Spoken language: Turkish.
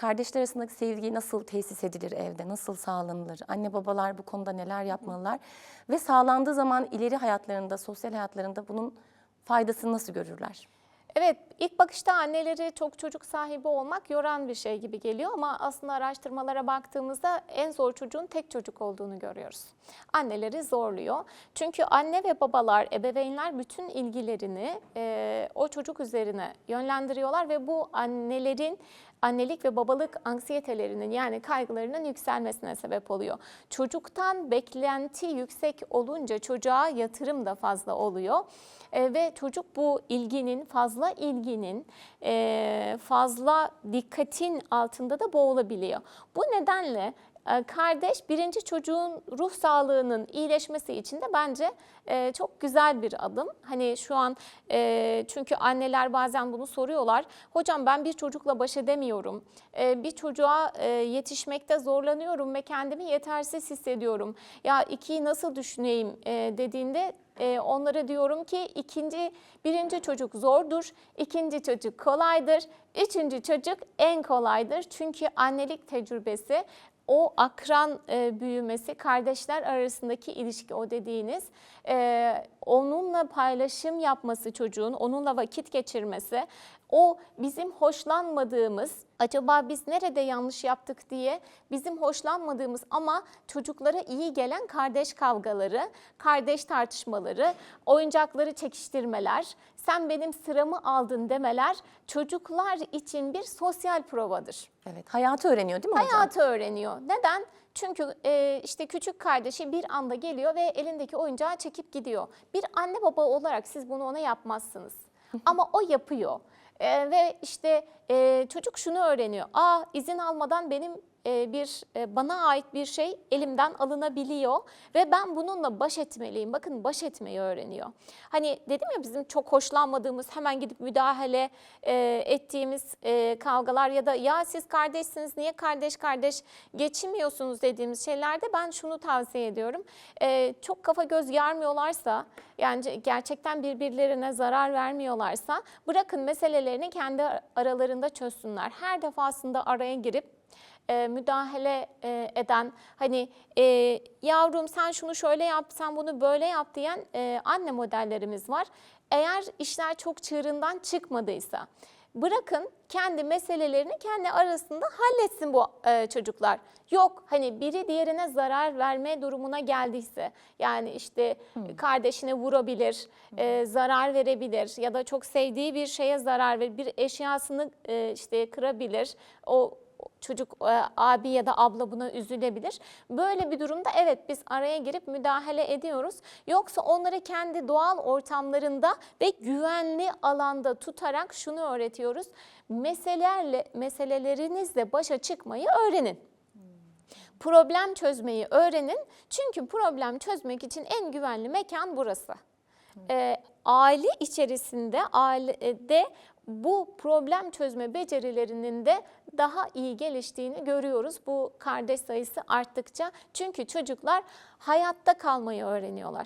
kardeşler arasındaki sevgi nasıl tesis edilir evde, nasıl sağlanılır? Anne babalar bu konuda neler yapmalılar? Ve sağlandığı zaman ileri hayatlarında, sosyal hayatlarında bunun faydasını nasıl görürler? Evet, ilk bakışta anneleri çok çocuk sahibi olmak yoran bir şey gibi geliyor ama aslında araştırmalara baktığımızda en zor çocuğun tek çocuk olduğunu görüyoruz. Anneleri zorluyor. Çünkü anne ve babalar, ebeveynler bütün ilgilerini e, o çocuk üzerine yönlendiriyorlar ve bu annelerin annelik ve babalık anksiyetelerinin yani kaygılarının yükselmesine sebep oluyor. Çocuktan beklenti yüksek olunca çocuğa yatırım da fazla oluyor. E, ve çocuk bu ilginin, fazla ilginin, fazla dikkatin altında da boğulabiliyor. Bu nedenle kardeş birinci çocuğun ruh sağlığının iyileşmesi için de bence e, çok güzel bir adım. Hani şu an e, çünkü anneler bazen bunu soruyorlar. Hocam ben bir çocukla baş edemiyorum. E, bir çocuğa yetişmekte zorlanıyorum ve kendimi yetersiz hissediyorum. Ya ikiyi nasıl düşüneyim dediğinde onlara diyorum ki ikinci, birinci çocuk zordur, ikinci çocuk kolaydır, üçüncü çocuk en kolaydır. Çünkü annelik tecrübesi o akran e, büyümesi, kardeşler arasındaki ilişki o dediğiniz, e, onunla paylaşım yapması çocuğun, onunla vakit geçirmesi, o bizim hoşlanmadığımız, acaba biz nerede yanlış yaptık? diye bizim hoşlanmadığımız ama çocuklara iyi gelen kardeş kavgaları, kardeş tartışmaları, oyuncakları çekiştirmeler, sen benim sıramı aldın demeler çocuklar için bir sosyal provadır. Evet, hayatı öğreniyor değil mi hocam? Hayatı öğreniyor. Neden? Çünkü e, işte küçük kardeşi bir anda geliyor ve elindeki oyuncağı çekip gidiyor. Bir anne baba olarak siz bunu ona yapmazsınız. Ama o yapıyor. E, ve işte e, çocuk şunu öğreniyor. Aa izin almadan benim bir e, bana ait bir şey elimden alınabiliyor ve ben bununla baş etmeliyim. Bakın baş etmeyi öğreniyor. Hani dedim ya bizim çok hoşlanmadığımız hemen gidip müdahale e, ettiğimiz e, kavgalar ya da ya siz kardeşsiniz niye kardeş kardeş geçinmiyorsunuz dediğimiz şeylerde ben şunu tavsiye ediyorum. E, çok kafa göz yarmıyorlarsa yani gerçekten birbirlerine zarar vermiyorlarsa bırakın meselelerini kendi aralarında çözsünler. Her defasında araya girip e, müdahale e, eden hani e, yavrum sen şunu şöyle yap sen bunu böyle yap diyen e, anne modellerimiz var. Eğer işler çok çığırından çıkmadıysa bırakın kendi meselelerini kendi arasında halletsin bu e, çocuklar. Yok hani biri diğerine zarar verme durumuna geldiyse yani işte kardeşine vurabilir, e, zarar verebilir ya da çok sevdiği bir şeye zarar verir, bir eşyasını e, işte kırabilir. O çocuk e, abi ya da abla buna üzülebilir. Böyle bir durumda evet biz araya girip müdahale ediyoruz. Yoksa onları kendi doğal ortamlarında ve güvenli alanda tutarak şunu öğretiyoruz. Meselelerle meselelerinizle başa çıkmayı öğrenin. Problem çözmeyi öğrenin. Çünkü problem çözmek için en güvenli mekan burası. Ee, aile içerisinde ailede bu problem çözme becerilerinin de daha iyi geliştiğini görüyoruz bu kardeş sayısı arttıkça. Çünkü çocuklar hayatta kalmayı öğreniyorlar.